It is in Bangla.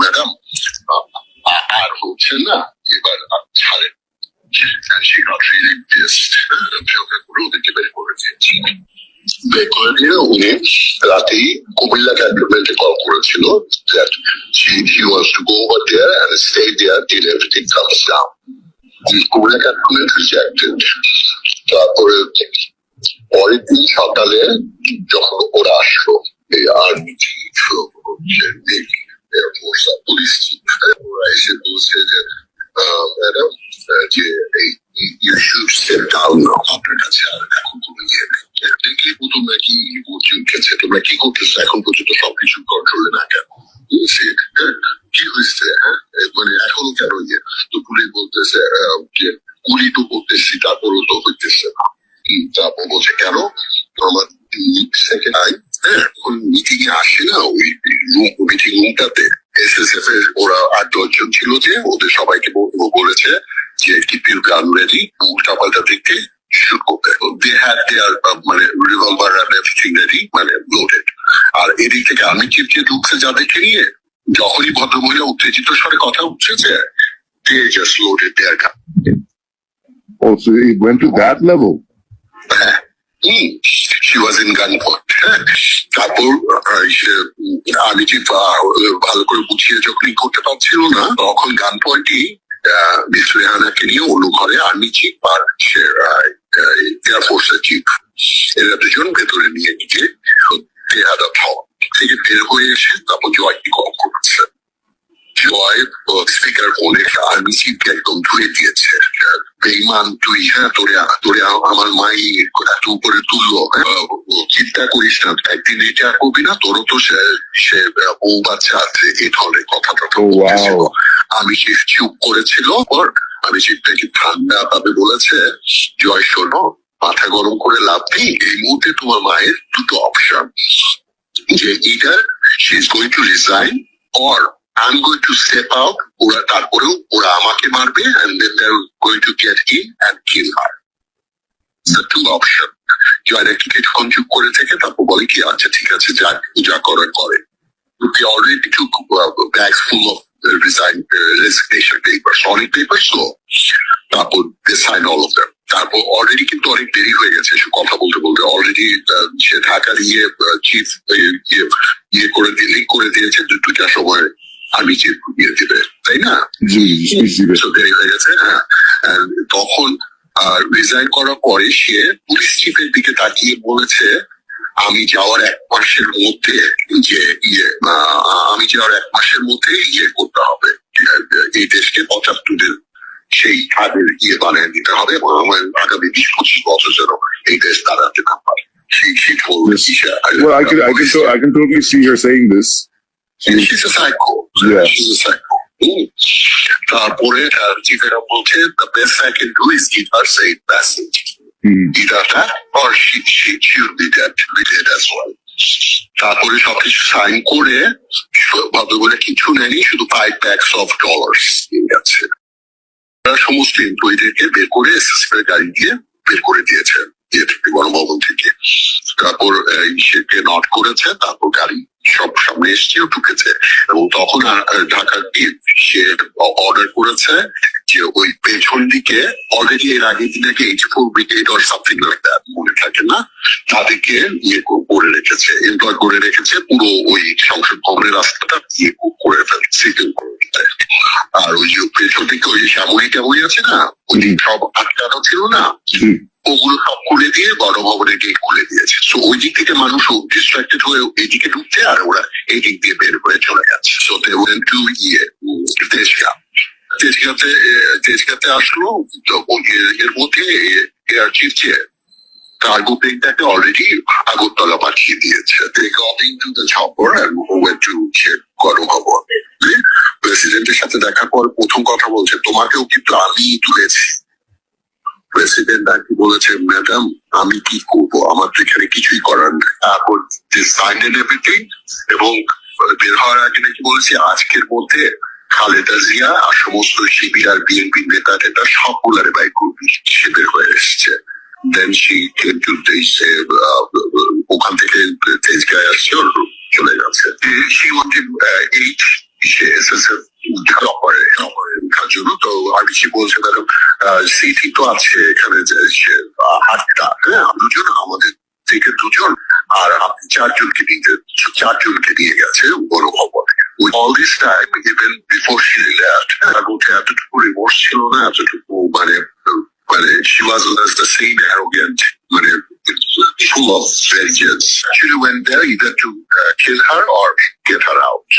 ম্যাডাম আর হচ্ছে না এবার ছাড়েন তারপরে পরের দিন সকালে যখন ওরা আসলো এই army chief navy air force police chief ওরা এসে বলছে যে ম্যাডাম যে এই ইউ শুড সেট ডাউন আপনার কাছে আর এখন কোনো ইয়ে নেই দেখলে তোমরা কি করছে উঠেছে তোমরা কি করতেছো? এখন পর্যন্ত সবকিছু কন্ট্রোলে না কেন? হ্যাঁ, কি হয়েছে? হ্যাঁ? মানে এখনও কেন ইয়ে? তো পুলিশ বলতেছে যে গুলি তো করতেছি তারপরও তো হইতেছে না। তারপর বলছে কেন? আমার সেকেন্ড আই হ্যাঁ মিটিং এ আসে ওই রুম ওরা আট ছিল যে ওদের সবাইকে বলেছে যে ইউর গান রেডি উল্টা পাল্টা হ্যাড দেয়ার মানে মানে লোডেড আর এদিক থেকে আমি চিপ ঢুকছে যাদেরকে নিয়ে যখনই ভদ্রমহিলা উত্তেজিত স্বরে কথা উঠছে they just loaded their gun. Oh, so it went to that level. Hmm. She was in gunpoint. তারপর আহ, সে- আমি যে ভালো করে বুঝিয়ে যখনই করতে পারছিল না তখন গান পয়েন্টই মিস রেহানাকে নিয়ে অন্য ঘরে চিফ আর সে এয়ারফোর্সের চিফ এরা দুজন ভেতরে নিয়ে নিজে তেহাদা থপ থেকে বের হয়ে এসে তারপর জয়কে কল করেছে? জয় স্পিকার ফোনে আর্মি চিফকে একদম ধুয়ে দিয়েছে। বেইমান তুই হ্যাঁ তোরে তোরে আমার মাই এত উপরে তুললো। চিন্তা করিস না একদিন এটা করবি না তোরও তো সে সে বউ বাচ্চা আছে এই ধরনের কথা টথা বলতেছিল। wow. আমি চুপ করেছিল? আমি চিন্তা কি ঠান্ডা ভাবে বলেছে? জয় শোনো, মাথা গরম করে লাভ নেই। এই মুহূর্তে তোমার মায়ের দুটো অপশন যে either she is going to resign or I am going to step out ওরা তারপরেও ওরা আমাকে মারবে and then are going to get in and kill her option কেউ আর একটু করে থাকে তারপর বলে কি আচ্ছা ঠিক আছে, যা যা করার করে। অলরেডি টু ব্যাগ ফুল resign uh, resignation papers, solid papers, so তারপর they signed all of them. তারপর অলরেডি কিন্তু অনেক দেরি হয়ে গেছে সে কথা বলতে বলতে অলরেডি সে ঢাকার ইয়ে চিফ ইয়ে ইয়ে করে দিয়ে লিঙ্ক করে দিয়েছে যে দুটার সময় আমি চিফ ইয়ে দিবে তাই না? দেরি হয়ে গেছে হ্যাঁ। And তখন রিজাইন করার পরে সে পুলিশ চিফের দিকে তাকিয়ে বলেছে আমি যাওয়ার এক মাসের মধ্যে যে ইয়ে আমি যাওয়ার এক মাসের মধ্যে ইয়ে করতে হবে এই দেশকে পঁচাত্তরের সেই কাজের ইয়ে বানিয়ে দিতে হবে এবং আমার আগামী বিশ পঁচিশ বছর যেন এই দেশ দাঁড়াতে না পারে. Well, I can, I can, so- I can totally see her saying this. She- She's a psycho. Yeah. She's a psycho. হুম। তারপরে তার চিফেরা বলছে the best I can do is give her say message. She should be dead be dead as well. তারপরে সবকিছু সাইন করে বলে কিছু নেয়নি, শুধু ফাইভ ব্যাগস অফ ডলার্স নিয়ে গেছে। তারা সমস্ত এমপ্লয়ীদেরকে বের করে এসএসপি গাড়ি দিয়ে বের করে দিয়েছে গণভবন থেকে। তারপর সেকে নট করেছে, তারপর গাড়ি সব সামনে এসছে, ও ঢুকেছে। এবং তখন ঢাকার টিম সে অর্ডার করেছে যে ওই পেছন দিকে অলরেডি এর আগে দিনে H four brigade or something like that মনে থাকে না তাদেরকে ইয়ে করে রেখেছে এমপ্লয় করে রেখেছে পুরো ওই সংসদ ভবনের রাস্তাটা ইয়ে করে ফেলছে করে আর ওই যে পেছন দিকে ওই শ্যামলি ট্যামলি আছে না ওই সব আটকানো ছিল না ওগুলো সব খুলে দিয়ে গণভবনের গেট খুলে দিয়েছে। সো ওই দিক থেকে মানুষ ডিস্ট্রাক্টেড হয়ে এইদিকে ঢুকছে আর ওরা এই দিক দিয়ে বের হয়ে চলে গেছে সো দে ওয়েন্ট টু ইয়ে তেজগাঁ তেজগাঁতে তেজগাঁতে আসলো এর- মধ্যে এয়ার চিফ যে কার্গো প্লেনটাকে অলরেডি আগরতলা পাঠিয়ে দিয়েছে। they got into the chopper and went Ganabhaban. প্রেসিডেন্টের সাথে দেখার পর প্রথম কথা বলছে, তোমাকেও কিন্তু আমি তুলেছি? প্রেসিডেন্ট আর বলেছে ম্যাডাম আমি কি করব? আমার তো এখানে কিছুই করার নেই। তারপর এন্ড এভরিথিং এবং বের হওয়ার আগে নাকি বলেছে, আজকের মধ্যে খালেদা জিয়া আর সমস্ত শিবির বিএনপি নেতা টেতা সবগুলারে বাই করবি সে বের হয়ে এসছে। দেন সি ওখান থেকে তেজগায় আসছে ওর চলে গেছে। সি ওয়ান্টেড এইট সে এসএসএফ করে ওঠার জন্য। তো আরবিসি বলছে ম্যাডাম সিটি তো আছে এখানে, যে আটটা হ্যাঁ দুজন, আমাদের থেকে দুজন, আর আপনি চারজনকে নিতে, চারজনকে নিয়ে গেছে, বড় খবর। With all this time, even before she left, তার মধ্যে এতটুকু রিমোর্স ছিল না এতটুকু মানে মানে she wasn't as the same arrogant মানে full of vengeance. She went there either to uh, kill her or get her out.